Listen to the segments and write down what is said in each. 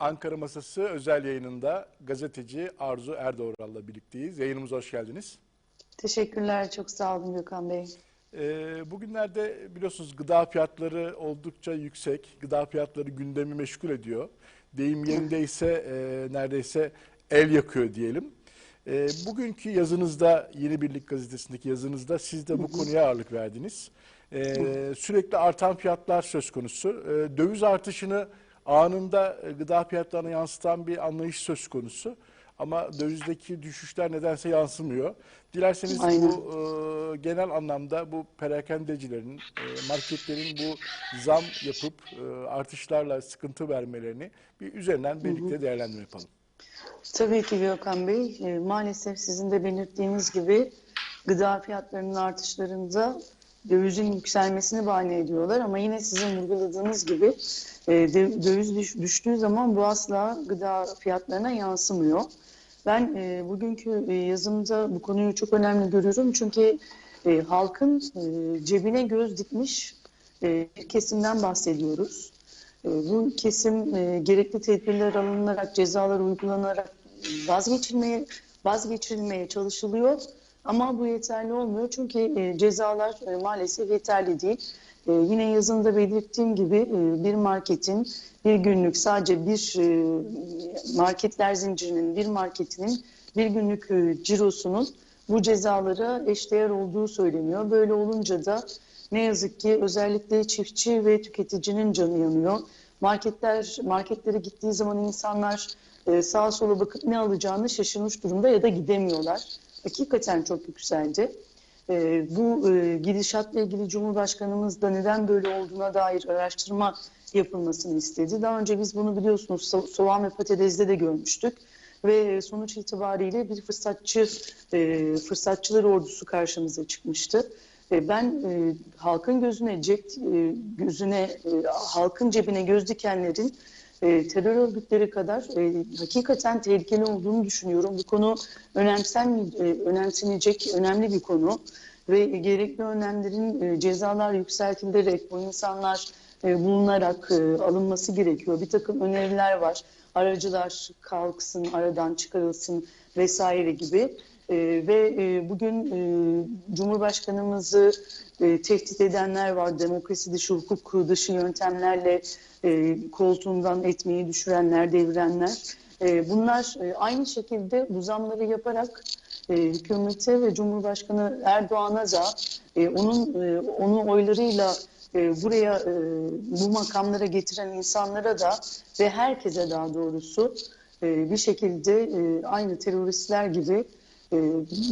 Ankara Masası özel yayınında gazeteci Arzu Erdoğan'la birlikteyiz. Yayınımıza hoş geldiniz. Teşekkürler, çok sağ olun Gökhan Bey. Ee, bugünlerde biliyorsunuz gıda fiyatları oldukça yüksek. Gıda fiyatları gündemi meşgul ediyor. Deyim yerindeyse e, neredeyse el yakıyor diyelim. E, bugünkü yazınızda, Yeni Birlik Gazetesi'ndeki yazınızda siz de bu konuya ağırlık verdiniz. E, sürekli artan fiyatlar söz konusu. E, döviz artışını anında e, gıda fiyatlarına yansıtan bir anlayış söz konusu. Ama dövizdeki düşüşler nedense yansımıyor. Dilerseniz Aynen. bu e, genel anlamda bu perakendecilerin, e, marketlerin bu zam yapıp e, artışlarla sıkıntı vermelerini bir üzerinden birlikte değerlendirme yapalım. Tabii ki Gökhan Bey, e, maalesef sizin de belirttiğiniz gibi gıda fiyatlarının artışlarında dövizin yükselmesini bahane ediyorlar. Ama yine sizin vurguladığınız gibi e, dö- döviz düş- düştüğü zaman bu asla gıda fiyatlarına yansımıyor. Ben e, bugünkü e, yazımda bu konuyu çok önemli görüyorum. Çünkü e, halkın e, cebine göz dikmiş e, bir kesimden bahsediyoruz. E, Bu kesim e, gerekli tedbirler alınarak, cezalar uygulanarak vazgeçilmeye vazgeçilmeye çalışılıyor. Ama bu yeterli olmuyor çünkü e, cezalar e, maalesef yeterli değil. E, yine yazında belirttiğim gibi bir marketin bir günlük sadece bir marketler zincirinin bir marketinin bir günlük cirosunun bu cezalara eşdeğer olduğu söyleniyor. Böyle olunca da ne yazık ki özellikle çiftçi ve tüketicinin canı yanıyor. Marketler marketlere gittiği zaman insanlar sağa sola bakıp ne alacağını şaşırmış durumda ya da gidemiyorlar. Hakikaten çok yükseldi. E, bu e, gidişatla ilgili Cumhurbaşkanımız da neden böyle olduğuna dair araştırma yapılmasını istedi. Daha önce biz bunu biliyorsunuz so- soğan ve patatesde de görmüştük ve sonuç itibariyle bir fırsatçı e, fırsatçılar ordusu karşımıza çıkmıştı. E, ben e, halkın gözüne cep e, gözüne e, halkın cebine göz dikenlerin e, terör örgütleri kadar e, hakikaten tehlikeli olduğunu düşünüyorum. Bu konu önemsen e, önemsenecek önemli bir konu ve gerekli önlemlerin e, cezalar yükseltilerek bu insanlar e, bulunarak e, alınması gerekiyor. Bir takım öneriler var. Aracılar kalksın, aradan çıkarılsın vesaire gibi. E, ve e, bugün e, Cumhurbaşkanımızı e, tehdit edenler var. Demokrasi dışı, hukuk dışı yöntemlerle e, koltuğundan etmeyi düşürenler, devirenler. E, bunlar e, aynı şekilde bu zamları yaparak e, hükümete ve Cumhurbaşkanı Erdoğan'a da e, onun e, onu oylarıyla e, buraya e, bu makamlara getiren insanlara da ve herkese daha doğrusu e, bir şekilde e, aynı teröristler gibi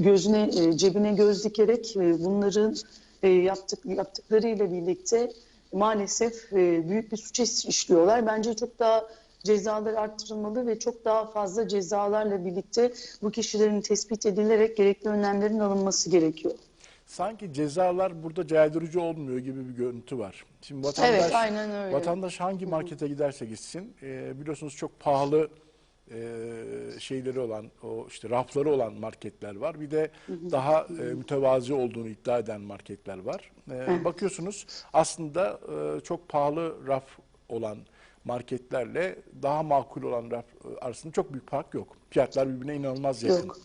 gözüne e, cebine göz dikerek e, bunların e, yaptık yaptıklarıyla birlikte maalesef e, büyük bir suç iş- işliyorlar. Bence çok daha cezalar arttırılmalı ve çok daha fazla cezalarla birlikte bu kişilerin tespit edilerek gerekli önlemlerin alınması gerekiyor. Sanki cezalar burada caydırıcı olmuyor gibi bir görüntü var. Şimdi vatandaş, Evet, aynen öyle. vatandaş hangi markete giderse gitsin, e, biliyorsunuz çok pahalı e, şeyleri olan, o işte rafları olan marketler var. Bir de daha e, mütevazi olduğunu iddia eden marketler var. E, bakıyorsunuz aslında e, çok pahalı raf olan marketlerle daha makul olan raf e, arasında çok büyük fark yok. Fiyatlar birbirine inanılmaz yakın. Yok.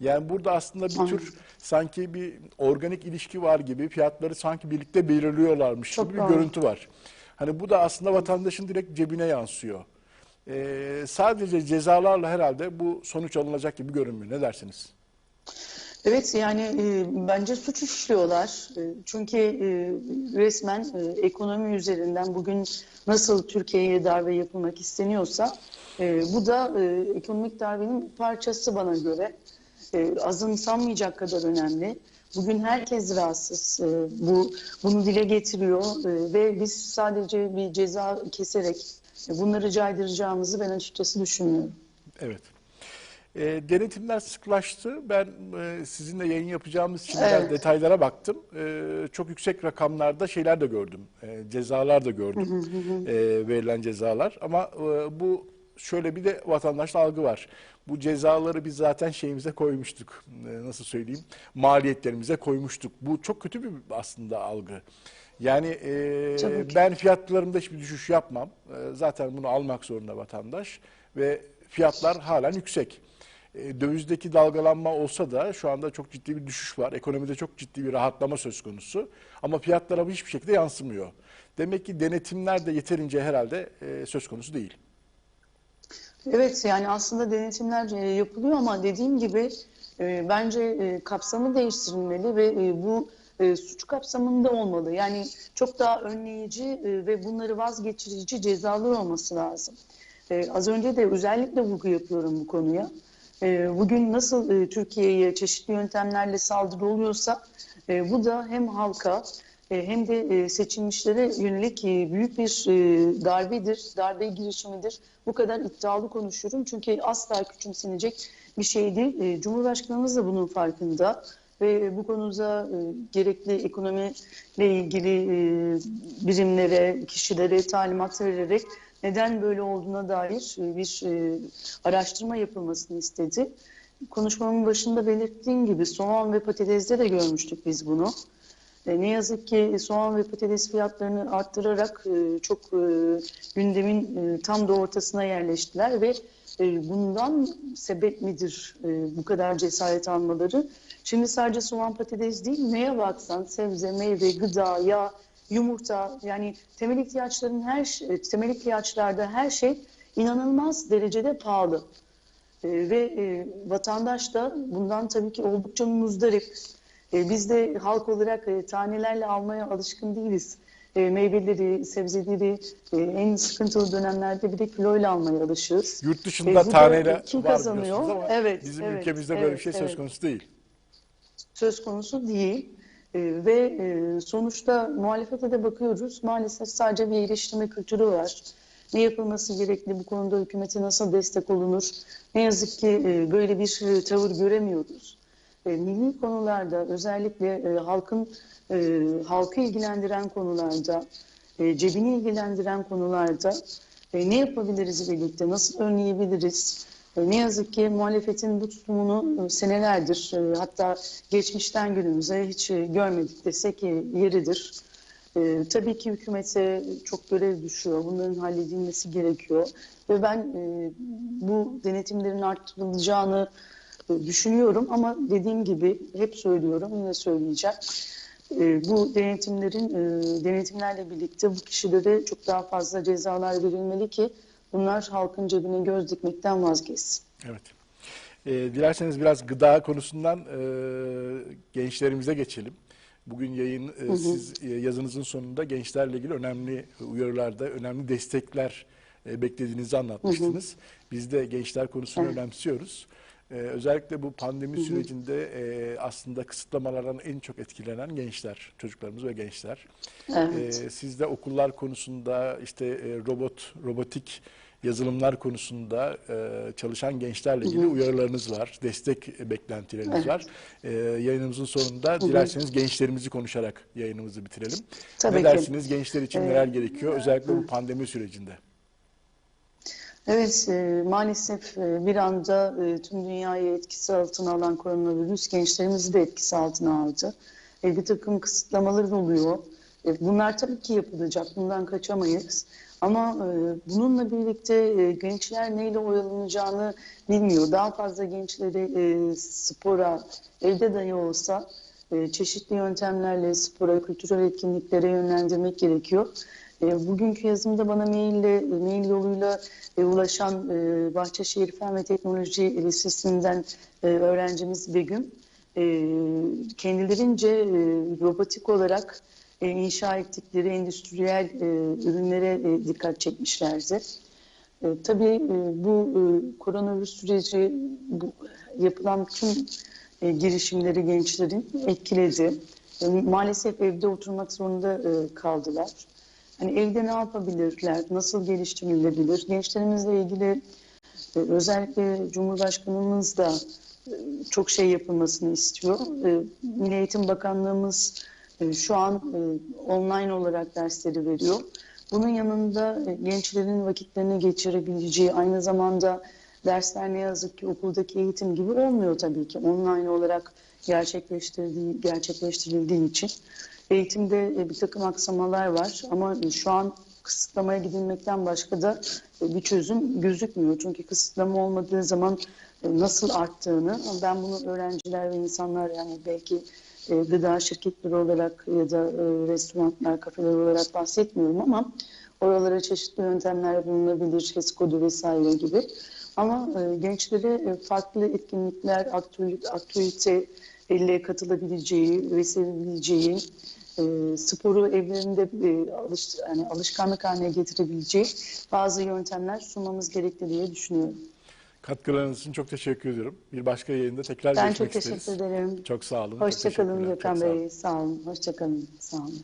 Yani burada aslında bir tür sanki bir organik ilişki var gibi fiyatları sanki birlikte belirliyorlarmış Çok gibi bir doğru. görüntü var. Hani bu da aslında vatandaşın direkt cebine yansıyor. Ee, sadece cezalarla herhalde bu sonuç alınacak gibi görünmüyor. Ne dersiniz? Evet yani e, bence suç işliyorlar. E, çünkü e, resmen e, ekonomi üzerinden bugün nasıl Türkiye'ye darbe yapılmak isteniyorsa e, bu da e, ekonomik darbenin parçası bana göre. E, azımsanmayacak kadar önemli. Bugün herkes rahatsız. E, bu bunu dile getiriyor e, ve biz sadece bir ceza keserek e, bunları caydıracağımızı ben açıkçası düşünmüyorum. Evet. Ee, denetimler sıklaştı. Ben e, sizinle yayın yapacağımız için Evet. detaylara baktım. Ee, çok yüksek rakamlarda şeyler de gördüm. Ee, cezalar da gördüm. Ee, verilen cezalar. Ama e, bu şöyle bir de vatandaşta algı var. Bu cezaları biz zaten şeyimize koymuştuk. Ee, nasıl söyleyeyim? Maliyetlerimize koymuştuk. Bu çok kötü bir aslında algı. Yani e, ben fiyatlarımda hiçbir düşüş yapmam. E, zaten bunu almak zorunda vatandaş ve fiyatlar halen yüksek. E, dövizdeki dalgalanma olsa da şu anda çok ciddi bir düşüş var. Ekonomide çok ciddi bir rahatlama söz konusu. Ama fiyatlara bu hiçbir şekilde yansımıyor. Demek ki denetimler de yeterince herhalde e, söz konusu değil. Evet yani aslında denetimler e, yapılıyor ama dediğim gibi e, bence e, kapsamı değiştirilmeli ve e, bu e, suç kapsamında olmalı. Yani çok daha önleyici e, ve bunları vazgeçirici cezalar olması lazım. E, az önce de özellikle vurgu yapıyorum bu konuya. E, bugün nasıl e, Türkiye'ye çeşitli yöntemlerle saldırı oluyorsa e, bu da hem halka e, hem de e, seçilmişlere yönelik e, büyük bir e, darbedir, darbe girişimidir. Bu kadar iddialı konuşuyorum çünkü asla küçümsenecek bir şey değil. E, Cumhurbaşkanımız da bunun farkında ve bu konuda e, gerekli ekonomiyle ilgili e, birimlere, kişilere talimat vererek neden böyle olduğuna dair e, bir e, araştırma yapılmasını istedi. Konuşmamın başında belirttiğim gibi soğan ve patatesde de görmüştük biz bunu. Ne yazık ki soğan ve patates fiyatlarını arttırarak çok gündemin tam da ortasına yerleştiler ve e, bundan sebep midir e, bu kadar cesaret almaları? Şimdi sadece soğan patates değil neye baksan sebze, meyve, gıda, yağ, yumurta yani temel ihtiyaçların her şey- temel ihtiyaçlarda her şey inanılmaz derecede pahalı. E, ve e, vatandaş da bundan tabii ki oldukça muzdarip. E, biz de halk olarak e, tanelerle almaya alışkın değiliz. E, meyveleri, sebzeleri e, en sıkıntılı dönemlerde bir de kiloyla almaya alışığız. Yurt E, dışında da taneyle var kazanıyor? ama Evet, bizim evet, ülkemizde böyle bir evet, şey söz evet. konusu değil. söz konusu değil. E, ve e, sonuçta muhalefete de bakıyoruz. Maalesef sadece bir eleştirme kültürü var. Ne yapılması gerekli bu konuda hükümete nasıl destek olunur? Ne yazık ki e, böyle bir e, tavır göremiyoruz. E, milli konularda özellikle e, halkın e, halkı ilgilendiren konularda, cebini ilgilendiren konularda ne yapabiliriz birlikte, nasıl önleyebiliriz? Ne yazık ki muhalefetin bu tutumunu senelerdir hatta geçmişten günümüze hiç görmedik desek yeridir. Tabii ki hükümete çok görev düşüyor. Bunların halledilmesi gerekiyor. Ve ben bu denetimlerin arttırılacağını düşünüyorum ama dediğim gibi hep söylüyorum yine söyleyeceğim. E, bu denetimlerin e, denetimlerle birlikte bu kişilere çok daha fazla cezalar verilmeli ki bunlar halkın cebine göz dikmekten vazgeçsin. Evet. E, dilerseniz biraz gıda konusundan e, gençlerimize geçelim. Bugün yayın e, siz e, yazınızın sonunda gençlerle ilgili önemli uyarılarda, önemli destekler e, beklediğinizi anlatmıştınız. Biz de gençler konusunu Evet. önemsiyoruz. E, özellikle bu pandemi sürecinde e, aslında kısıtlamalardan en çok etkilenen gençler, çocuklarımız ve gençler. Evet. Ee, siz de okullar konusunda işte e, robot, robotik yazılımlar konusunda e, çalışan gençlerle ilgili uyarılarınız var, destek beklentileriniz Evet. var. Ee, yayınımızın sonunda dilerseniz gençlerimizi konuşarak yayınımızı bitirelim. Tabii ne ki. dersiniz gençler için Ee, neler gerekiyor özellikle bu pandemi sürecinde? Evet, e, maalesef e, bir anda e, tüm dünyayı etkisi altına alan koronavirüs gençlerimizi de etkisi altına aldı. Bir takım kısıtlamalar oluyor. Bunlar tabii ki yapılacak, bundan kaçamayız. Ama bununla birlikte gençler neyle oyalanacağını bilmiyor. Daha fazla gençleri spora, evde dahi olsa çeşitli yöntemlerle spora, kültürel etkinliklere yönlendirmek gerekiyor. E, bugünkü yazımda bana maille, mail yoluyla e, ulaşan e, Bahçeşehir Fen ve Teknoloji Lisesi'nden öğrencimiz Begüm, kendilerince robotik olarak inşa ettikleri endüstriyel ürünlere dikkat çekmişlerdi. Tabii bu koronavirüs süreci bu, yapılan tüm girişimleri gençlerin etkiledi. Maalesef evde oturmak zorunda kaldılar. Hani evde ne yapabilirler, nasıl geliştirilebilir? Gençlerimizle ilgili e, özellikle Cumhurbaşkanımız da e, çok şey yapılmasını istiyor. E, Milli Eğitim Bakanlığımız şu an online olarak dersleri veriyor. Bunun yanında gençlerin vakitlerini geçirebileceği, aynı zamanda dersler ne yazık ki okuldaki eğitim gibi olmuyor tabii ki. Online olarak gerçekleştirdiği, gerçekleştirildiği için. Eğitimde e, bir takım aksamalar var ama şu an kısıtlamaya gidilmekten başka da e, bir çözüm gözükmüyor. Çünkü kısıtlama olmadığı zaman e, nasıl arttığını ben bunu öğrenciler ve insanlar yani belki gıda şirketleri olarak ya da restoranlar, kafeler olarak bahsetmiyorum ama oralara çeşitli yöntemler bulunabilir, HES kodu vesaire gibi. Ama gençlere farklı etkinlikler, aktüel- aktivite elle katılabileceği ve sevebileceği, e, sporu evlerinde e, alış, yani alışkanlık haline getirebileceği bazı yöntemler sunmamız gerekli diye düşünüyorum. Katkılarınız için çok teşekkür ediyorum. Bir başka yayında tekrar Ben görüşmek çok teşekkür isteriz. ederim. Çok sağ olun. Hoşçakalın. Gökhan. Bey. Sağ olun. Hoşçakalın. Sağ olun.